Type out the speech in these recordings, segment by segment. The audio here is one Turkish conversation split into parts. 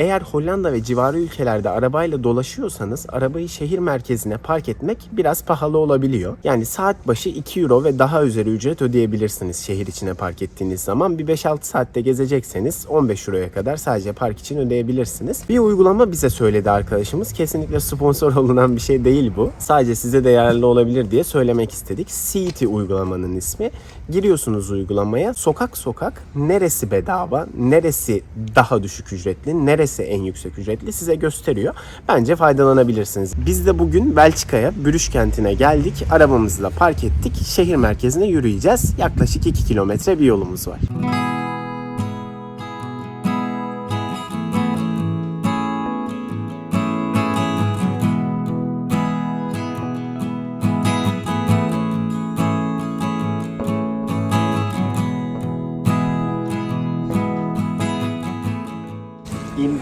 Eğer Hollanda ve civarı ülkelerde arabayla dolaşıyorsanız arabayı şehir merkezine park etmek biraz pahalı olabiliyor. Yani saat başı 2 euro ve daha üzeri ücret ödeyebilirsiniz şehir içine park ettiğiniz zaman. Bir 5-6 saatte gezecekseniz 15 euroya kadar sadece park için ödeyebilirsiniz. Bir uygulama bize söyledi arkadaşımız. Kesinlikle sponsor olunan bir şey değil bu. Sadece size de yararlı olabilir diye söylemek istedik. City uygulamanın ismi. Giriyorsunuz uygulamaya. Sokak sokak neresi bedava, neresi daha düşük ücretli, neresi en yüksek ücretli size gösteriyor. Bence faydalanabilirsiniz. Biz de bugün Belçika'ya, Brüş kentine geldik. Arabamızı da park ettik. Şehir merkezine yürüyeceğiz. Yaklaşık 2 kilometre bir yolumuz var. In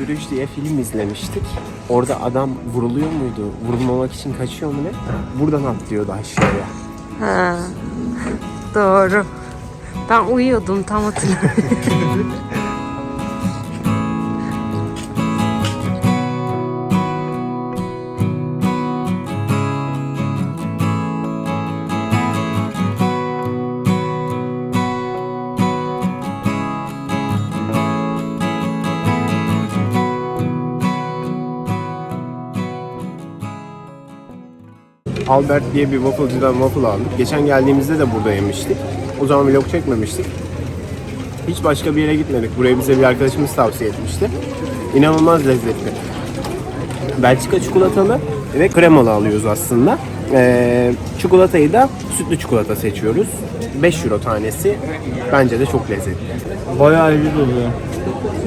Bruges diye film izlemiştik. Orada adam vuruluyor muydu? Vurulmamak için kaçıyor mu ne? Buradan atlıyordu aşağıya. Ha, doğru. Ben uyuyordum tam hatırlamıyorum. Albert diye bir waffle'cıdan waffle aldık. Geçen geldiğimizde de burada yemiştik. O zaman vlog çekmemiştik. Hiç başka bir yere gitmedik. Burayı bize bir arkadaşımız tavsiye etmişti. İnanılmaz lezzetli. Belçika çikolatalı ve kremalı alıyoruz aslında. Ee, çikolatayı da sütlü çikolata seçiyoruz. 5 euro tanesi. Bence de çok lezzetli. Bayağı iyi doluyor.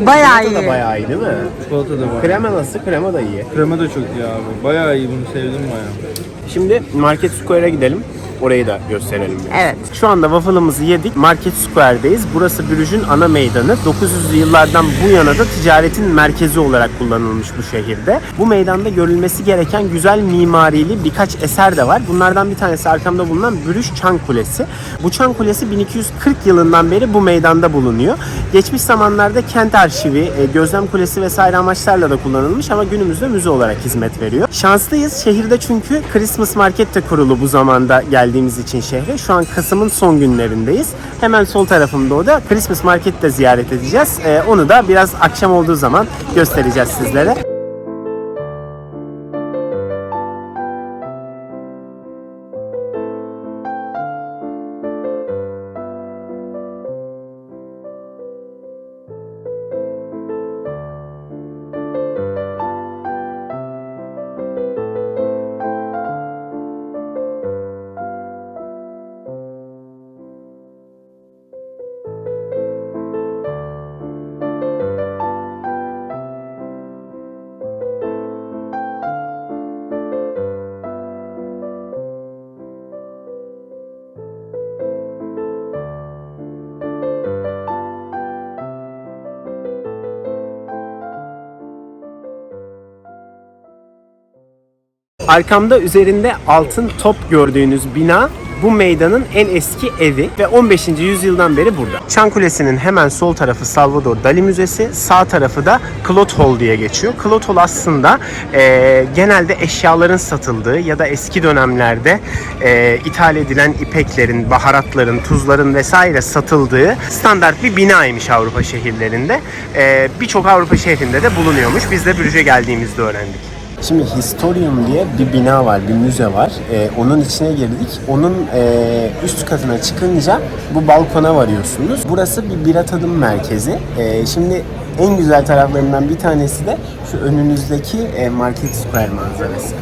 Bayağı Çikolata da iyi. bayağı iyi değil mi? Çikolata da var. Krema nasıl? Krema da iyi. Krema da çok iyi abi. Bayağı iyi bunu sevdim bayağı. Şimdi Market Square'a gidelim. Orayı da gösterelim. biraz. Evet. Şu anda waffle'ımızı yedik. Market Square'deyiz. Burası Brüj'ün ana meydanı. 900'lü yıllardan bu yana da ticaretin merkezi olarak kullanılmış bu şehirde. Bu meydanda görülmesi gereken güzel mimarili birkaç eser de var. Bunlardan bir tanesi arkamda bulunan Brüj Çan Kulesi. Bu Çan Kulesi 1240 yılından beri bu meydanda bulunuyor. Geçmiş zamanlarda kent arşivi, e, gözlem kulesi vesaire amaçlarla da kullanılmış ama günümüzde müze olarak hizmet veriyor. Şanslıyız. Şehirde çünkü Christmas Market de kurulu bu zamanda geldiğimiz için şehre. Şu an Kasım'ın son günlerindeyiz. Hemen sol tarafımda o da Christmas Market de ziyaret edeceğiz. E, onu da biraz akşam olduğu zaman göstereceğiz sizlere. Arkamda üzerinde altın top gördüğünüz bina bu meydanın en eski evi ve 15. yüzyıldan beri burada. Çan Kulesi'nin hemen sol tarafı Salvador Dali Müzesi, sağ tarafı da Cloth Hall diye geçiyor. Cloth Hall aslında e, genelde eşyaların satıldığı ya da eski dönemlerde e, ithal edilen ipeklerin, baharatların, tuzların vesaire satıldığı standart bir binaymış Avrupa şehirlerinde. E, Birçok Avrupa şehrinde de bulunuyormuş. Biz de Brüj'e geldiğimizde öğrendik. Şimdi Historium diye bir bina var, bir müze var. Ee, onun içine girdik. Onun e, üst katına çıkınca bu balkona varıyorsunuz. Burası bir bira tadım merkezi. Ee, şimdi en güzel taraflarından bir tanesi de şu önünüzdeki e, Market Square manzarası.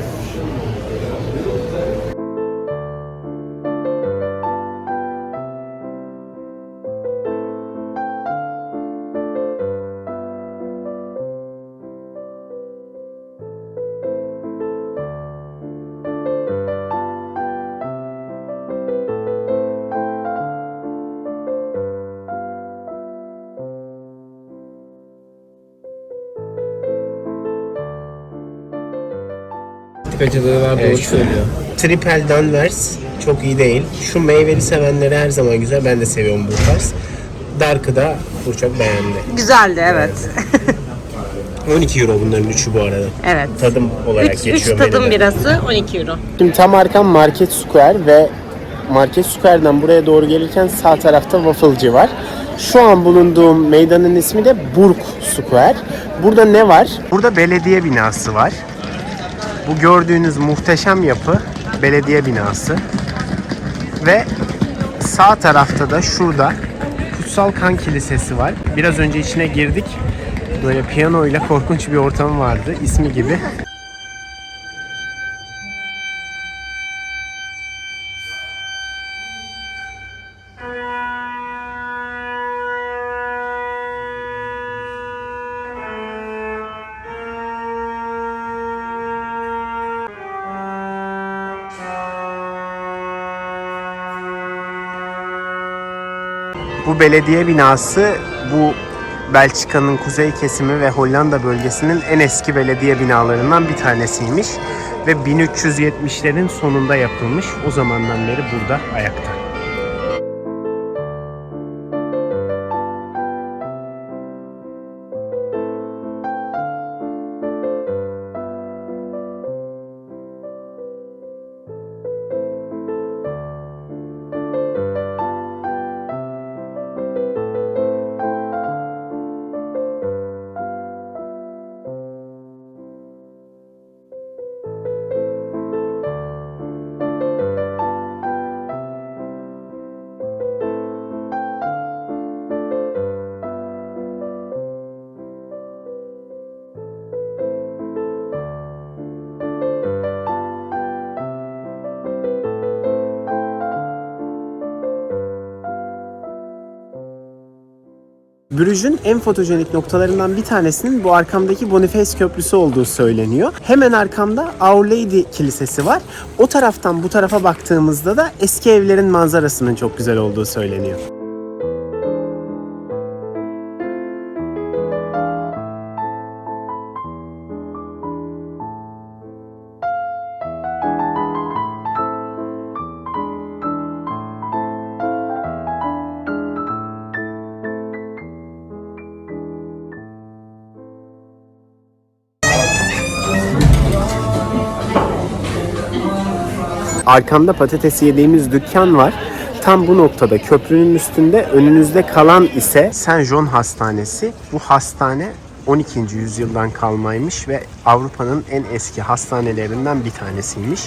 Tıkacılığı var Evet, doğru söylüyor. Triple Danvers çok iyi değil. Şu meyveli sevenleri her zaman güzel. Ben de seviyorum bu tarz. Dark'ı da Burçak beğendi. Güzeldi evet. 12 euro bunların üçü bu arada. Evet. Tadım olarak 3 geçiyor tadım menüde. birası 12 euro. Şimdi tam arkam Market Square ve Market Square'dan buraya doğru gelirken sağ tarafta wafflecı var. Şu an bulunduğum meydanın ismi de Burg Square. Burada ne var? Burada belediye binası var. Bu gördüğünüz muhteşem yapı belediye binası. Ve sağ tarafta da şurada Kutsal Kan Kilisesi var. Biraz önce içine girdik. Böyle piyano ile korkunç bir ortam vardı. İsmi gibi. Bu belediye binası bu Belçika'nın kuzey kesimi ve Hollanda bölgesinin en eski belediye binalarından bir tanesiymiş ve 1370'lerin sonunda yapılmış. O zamandan beri burada ayakta. Brüj'ün en fotojenik noktalarından bir tanesinin bu arkamdaki Boniface Köprüsü olduğu söyleniyor. Hemen arkamda Our Lady Kilisesi var. O taraftan bu tarafa baktığımızda da eski evlerin manzarasının çok güzel olduğu söyleniyor. Arkamda patates yediğimiz dükkan var. Tam bu noktada köprünün üstünde önünüzde kalan ise Saint John Hastanesi. Bu hastane 12. yüzyıldan kalmaymış ve Avrupa'nın en eski hastanelerinden bir tanesiymiş.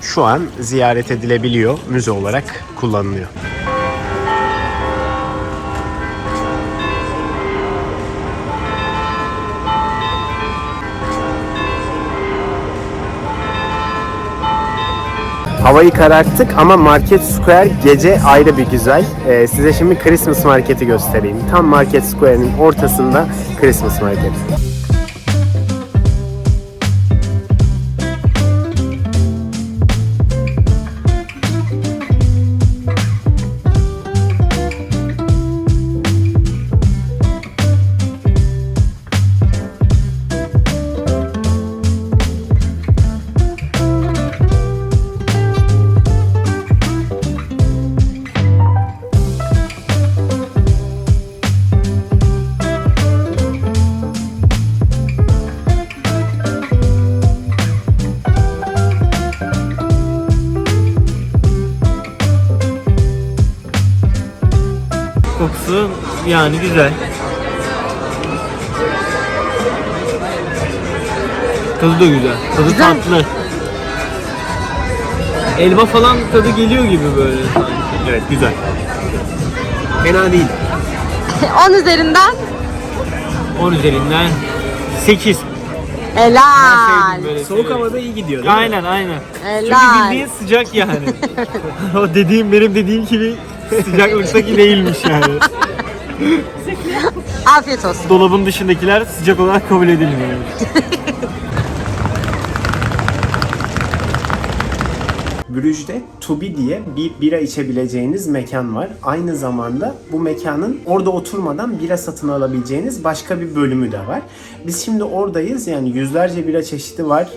Şu an ziyaret edilebiliyor, müze olarak kullanılıyor. Havayı kararttık ama Market Square gece ayrı bir güzel. Ee, size şimdi Christmas Market'i göstereyim. Tam Market Square'nin ortasında Christmas Market. Yani güzel. Tadı da güzel. Tadı Güzel. tatlı. Elma falan tadı geliyor gibi böyle sanki. Evet güzel. Fena değil. 10 üzerinden 10 üzerinden 8. helal. Böyle Soğuk seviyorum. havada iyi gidiyor değil mi? Aynen aynen. Çünkü Helal. bildiğin sıcak yani. o dediğim benim dediğim gibi sıcaklıktaki değilmiş yani. Afiyet olsun. Dolabın dışındakiler sıcak olarak kabul edilmiyor. Brüj'de Tubi diye bir bira içebileceğiniz mekan var. Aynı zamanda bu mekanın orada oturmadan bira satın alabileceğiniz başka bir bölümü de var. Biz şimdi oradayız. Yani yüzlerce bira çeşidi var.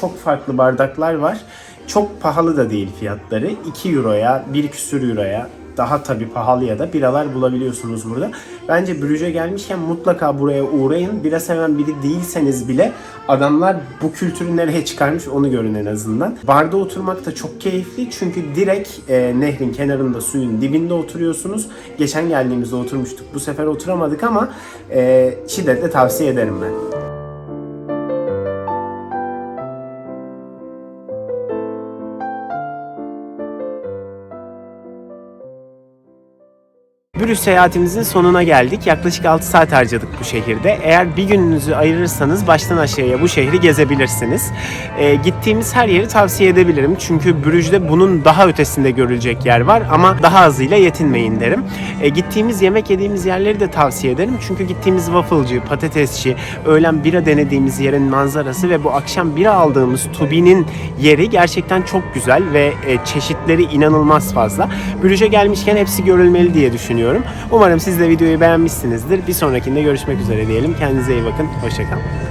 Çok farklı bardaklar var. Çok pahalı da değil fiyatları. 2 euroya, 1 küsür euroya daha tabii pahalıya da biralar bulabiliyorsunuz burada. Bence Brüj'e gelmişken mutlaka buraya uğrayın. Bira seven biri değilseniz bile adamlar bu kültürü nereye çıkarmış onu görün en azından. Barda oturmak da çok keyifli çünkü direkt e, nehrin kenarında suyun dibinde oturuyorsunuz. Geçen geldiğimizde oturmuştuk. Bu sefer oturamadık ama e, şiddetle tavsiye ederim ben. Brüj seyahatimizin sonuna geldik. Yaklaşık 6 saat harcadık bu şehirde. Eğer bir gününüzü ayırırsanız baştan aşağıya bu şehri gezebilirsiniz. Ee, gittiğimiz her yeri tavsiye edebilirim. Çünkü Brüj'de bunun daha ötesinde görülecek yer var ama daha azıyla yetinmeyin derim. Ee, gittiğimiz yemek yediğimiz yerleri de tavsiye ederim. Çünkü gittiğimiz wafflecı, patatesçi, öğlen bira denediğimiz yerin manzarası ve bu akşam bira aldığımız Tubi'nin yeri gerçekten çok güzel ve e, çeşitleri inanılmaz fazla. Brüj'e gelmişken hepsi görülmeli diye düşünüyorum. Umarım siz de videoyu beğenmişsinizdir. Bir sonrakinde görüşmek üzere diyelim. Kendinize iyi bakın. Hoşçakalın.